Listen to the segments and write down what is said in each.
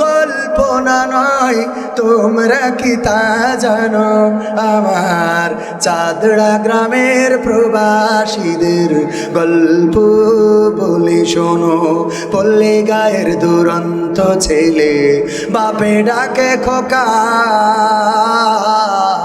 কল্পনা নয়, তোমরা কি তা জানো? আমার চাঁদড়া গ্রামের প্রবাসীদের গল্প বলে শোনো। পল্লী গায়ের দুরন্ত ছেলে বাপে ডাকে খোকা।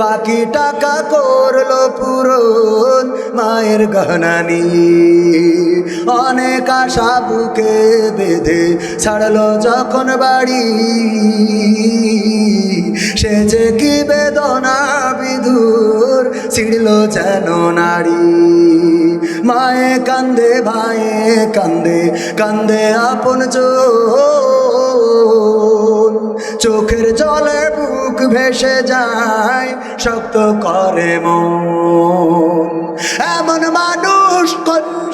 বাকি টাকা করল পূরণ মায়ের গহনা নিয়ে অনেক আশা বুকে বেঁধে ছাড়লো যখন বাড়ি। সে যে কি বেদনা বিধুর ছিড়ল যেন নারী। মায়ে কান্দে ভাইয়ে কান্দে কান্দে আপন চোখ। চোখের জলে বুক ভেসে যায়, শক্ত করে মন। এমন মানুষ কোন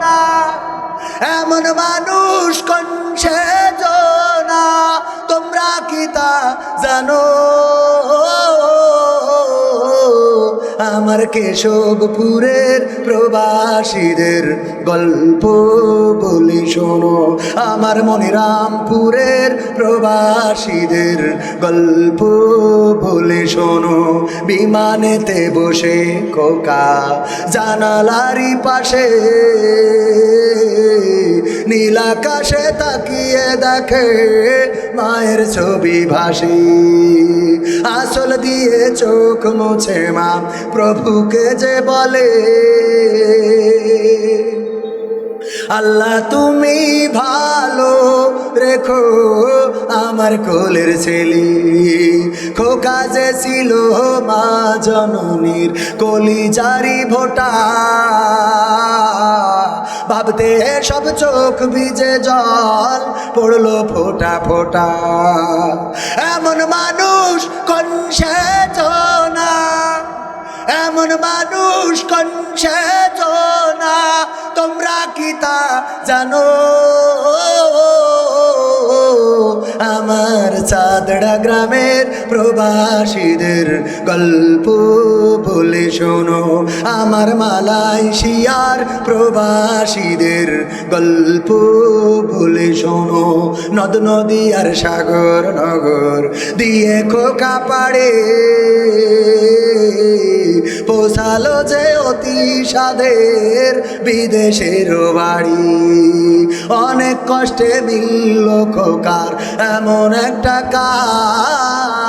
না। এমন মানুষ কোন না। তোমরা কি তা জানো? আমার কেশবপুরের প্রবাসীদের গল্প বলি শোনো। আমার মনিরামপুরের প্রবাসীদের গল্প বলে শোনো। বিমানেতে বসে কোকা জানালারি পাশে নীল আকাশে তাকিয়ে দেখে মায়ের ছবি ভাসি। আসল দিয়ে চোখ মুছে মা প্রভুকে যে বলে, আল্লাহ তুমি ভালো রেখো। আমার কোলের ছেলে। খোকা যে ছিল মা জননীর কলি জারি ভোটা। ভাবতে সব চোখ ভিজে জল পড়ল ফোটা ফোটা। এমন মানুষ কোন না এমন মানুষ কোন না তোমরা কি তা জানো? আমার চাঁদড়া গ্রামের প্রবাসীদের গল্প বলে শোনো। আমার মালয়েশিয়ার প্রবাসীদের গল্প বলে শোনো। নদ, নদী আর সাগর, নগর দিয়ে খোকা পাড়ে। পোষালো যে অতি সাধের বিদেশের বাড়ি। অনেক কষ্টে মিলল খোকার এমন একটা কাজ।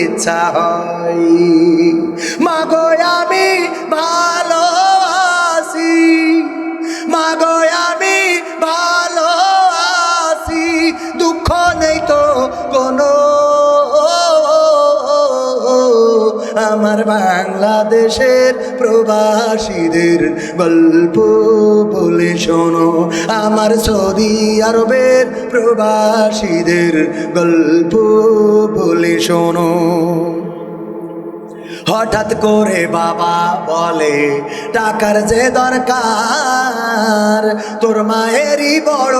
ইচ্ছা হয় আমার বাংলাদেশের প্রবাসীদের গল্প বলে শোনো। আমার সৌদি আরবের প্রবাসীদের গল্প বলে শোনো। হঠাৎ করে বাবা বলে, টাকার যে দরকার, তোর মায়েরই বড়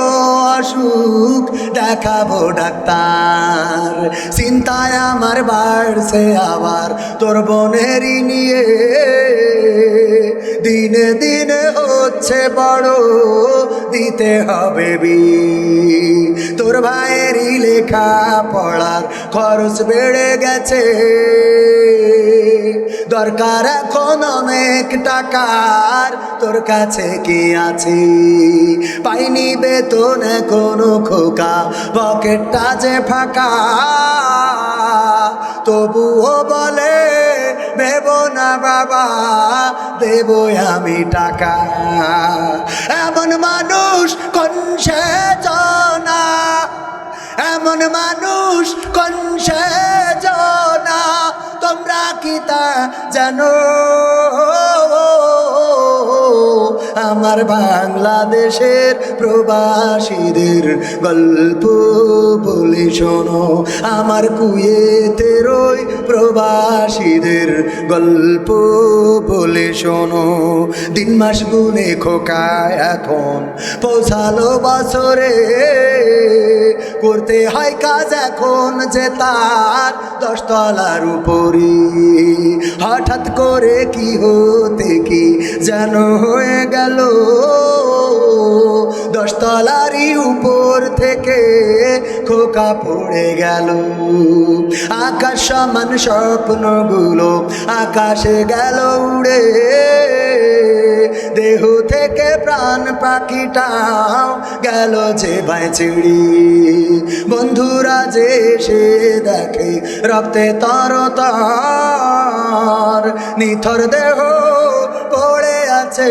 অসুখ, দেখাবো ডাক্তার। চিন্তায় আমার বাড়ছে আবার, তোর বোনেরই নিয়ে দিনে দিনে হচ্ছে বড়, দিতে হবে বি তোর ভাইয়েরই লেখা পড়ার খরচ বেড়ে গেছে। দরকার এখন অনেক টাকার, তোর কাছে কি আছে? পাইনি বেতন এখনও খোকা, পকেটটা যে ফাঁকা। তবুও বলে দেব না বাবা দেব আমি টাকা। এমন মানুষ কোন সে জনা? এমন মানুষ কোন সে জনা? তোমরা কি তা জানো? আমার বাংলাদেশের প্রবাসীদের গল্প বলে শোনো। আমার কুয়েতের ওই প্রবাসীদের গল্প বলে শোনো। দিন মাস গুনে খোকা এখন, পৌঁছালো বছরে। করতে হয় কাজ এখন যে তার দশতলার উপরে হঠাৎ করে কি হতে কি যেন হয়ে গেল। দশতলারই উপর থেকে খোকা পড়ে গেল। আকাশ সমান স্বপ্নগুলো আকাশে গেল উড়ে। দেহ থেকে প্রাণ পাখিটাও গেল যে ভাই ছিড়ি বন্ধুরা যে সে দেখে রক্তে তর তর নিথর দেহ পড়ে আছে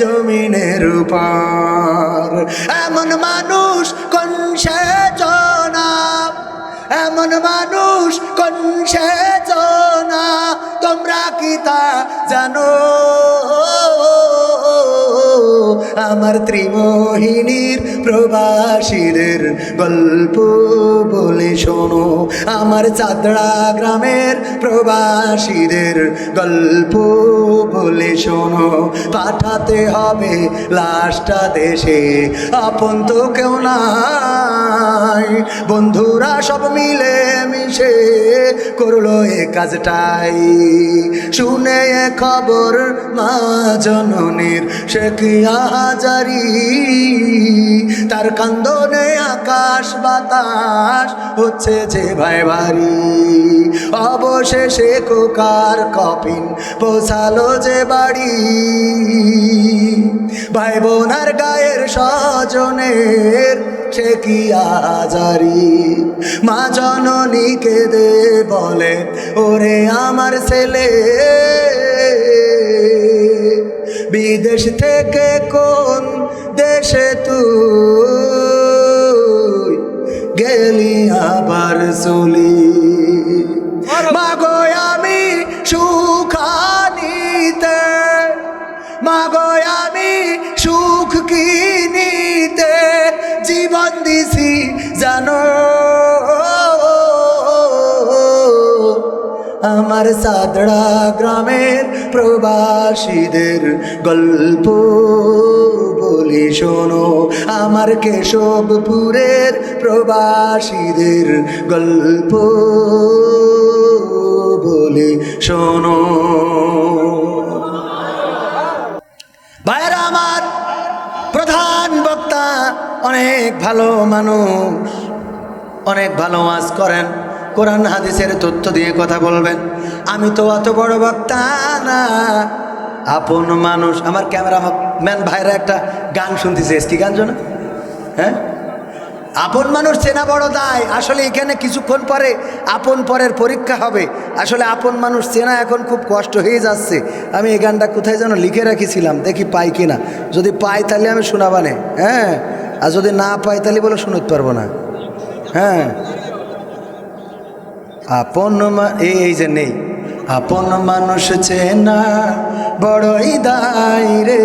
জমিনের উপর। এমন মানুষ কোন সে এমন মানুষ কোন সে তোমরা কি তা জানো? আমার ত্রিমোহিনীর প্রবাসীদের গল্প বলে শোনো। আমার চাদড়া গ্রামের প্রবাসীদের গল্প বলে শোনো। পাঠাতে হবে লাশটা দেশে। আপন তো কেউ নাই। বন্ধুরা সব মিলে মিশে করল এ কাজটাই। শুনে এ খবর মা জননীর, সে কি হাজারি তার কান্দনে আকাশ বাতাস হচ্ছে যে ভাই ভারী। অবশেষে কোকার কপিন পৌঁছালো যে বাড়ি। ভাই বোনার গায়ের স্বজনের সে কি আজারি? মা জননীকে দে বলে ওরে আমার ছেলে বিদেশ থেকে কোন দেশে তুই গেলি আবার চলি? মাগো আমি মাগো, আমি সুখ কিনিতে জীবন দিছি জানো? আমার সাদড়া গ্রামের প্রবাসীদের গল্প বলি শোনো। আমার কেশবপুরের প্রবাসীদের গল্প বলি শোনো। ভালো মানুষ। অনেক ভালো ওয়াজ করেন, কোরআন হাদিসের তথ্য দিয়ে কথা বলবেন। আমি তো অত বড় বক্তা না। আপন মানুষ, আমার ক্যামেরা ম্যান ভাইরা একটা গান শুনতেছে কি গান জন হ্যাঁ? আপন মানুষ চেনা বড় দায়। আসলে এখানে কিছুক্ষণ পরে আপন পরের পরীক্ষা হবে। আসলে আপন মানুষ চেনা এখন খুব কষ্ট হয়ে যাচ্ছে। আমি এই গানটা কোথায় যেন লিখে রাখিছিলাম, দেখি পাই কিনা। যদি পাই তাহলে আমি শোনাবানে হ্যাঁ? আর যদি না পাই তাহলে বলে শুনতে পারব না। হ্যাঁ? আপন এই এই যে নেই। আপন মানুষ চেনা বড়ই দায় রে।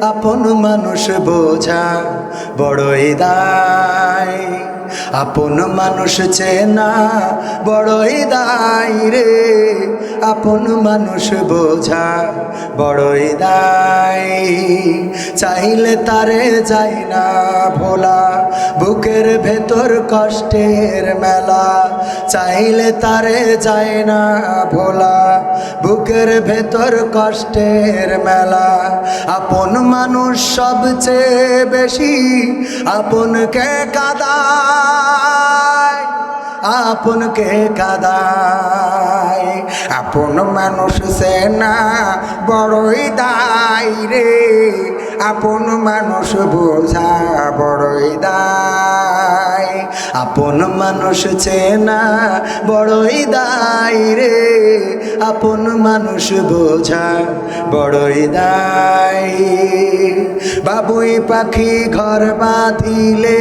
আপন মানুষ বোঝা বড়ই দায়। আপন মানুষ চেনা বড়ই দায় রে। আপন মানুষ বোঝা বড়ই দায় চাইলে তারে যায় না ভোলা, বুকের ভেতর কষ্টের মেলা। চাইলে তারে যায় না ভোলা, বুকের ভেতর কষ্টের মেলা। আপন মানুষ সবচেয়ে বেশি, আপনকে কাদায় আপনকে কাদায়। আপন মানুষ সে না, বড়ই দায় রে। আপন মানুষ বোঝা বড়ই দায়। আপন মানুষ চেনা বড়ই দায় রে। আপন মানুষ বোঝা বড়ই দায়। বাবুই পাখি ঘর বাঁধিলে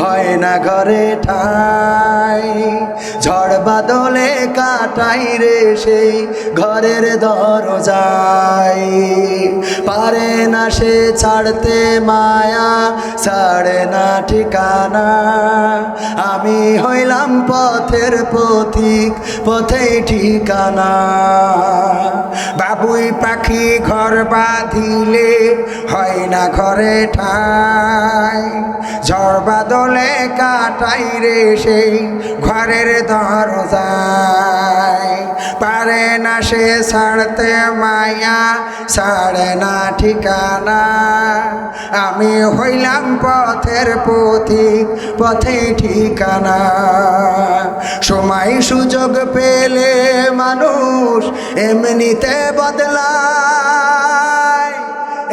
হয় না ঘরে ঠাই। ঝড় বাদলে কাটাই রে সেই ঘরের দরজায়। পারে না সে ছাড়তে মায়া, ছাড়ে না ঠিকানা। আমি হইলাম পথের পথিক পথে ঠিকানা। বাবুই পাখি ঘর বাঁধিলে হয় না ঘরে ঠাই। ঝড় বাদলে কাটাই রে সেই ঘরের দরজায়। পারে না সে ছাড়তে মায়া, ছাড়ে না ঠিকানা। আমি হইলাম পথের পথিক, পথে ঠিকানা। সময় সুযোগ পেলে মানুষ এমনিতে বদলায়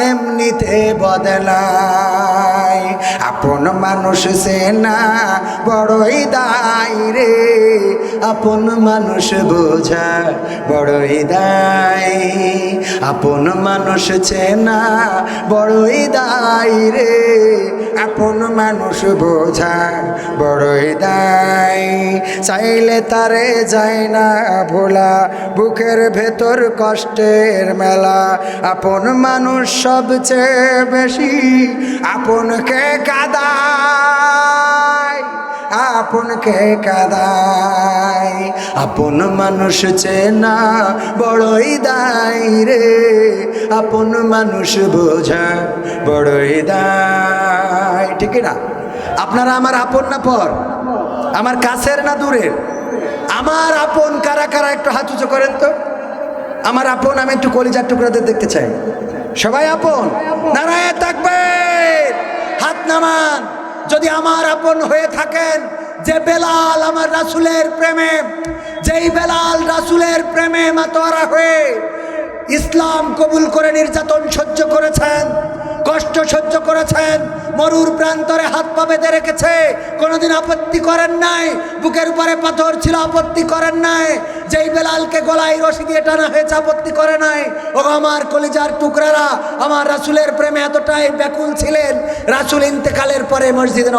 এমনিতে বদলায়। আপন মানুষ সে না বড়ই দায় রে। আপন মানুষ বোঝা বড়ই দায়। আপন মানুষ চেনা বড়ই দায় রে। আপন মানুষ বোঝা বড়ই দায়। চাইলে তারে যায় না ভোলা। বুকের ভেতর কষ্টের মেলা। আপন মানুষ সবচেয়ে বেশি আপনকে কাদায় আপনকে কাদায়। আপন মানুষ চেনা বড়ই দায় রে। আপন মানুষ বোঝা বড়ই দায়। ঠিক না? আপনারা আমার আপন না পর। আমার কাছের না দূরের? আমার আপন কারা কারা একটু হাত উঁচু করেন তো? আমার আপন, আমি একটু কলিজার টুকরাদের দেখতে চাই। সবাই আপন? নারায় থাকবে হাত নামান। যদি আমার আপন হয়ে থাকেন, যে বেলাল আমার রাসুলের প্রেমে, যেই বেলাল রাসুলের প্রেমে মাতোয়ারা হয়ে ইসলাম কবুল করে নির্যাতন সহ্য করেছেন, কষ্ট সহ্য করেছেন মরুর প্রান্তরে হাত পা বেঁধে রেখেছে। কোনোদিন আপত্তি করেন নাই। বুকের উপরে পাথর ছিল, আপত্তি করেন নাই। যেই বেলালকে গলায় রশি দিয়ে টানা হয়েছে, আপত্তি করে নাই। ও আমার কলিজার টুকরারা, আমার রাসুলের প্রেমে এতটাই ব্যাকুল ছিলেন। রাসুল ইন্তেকালের পরে মসজিদে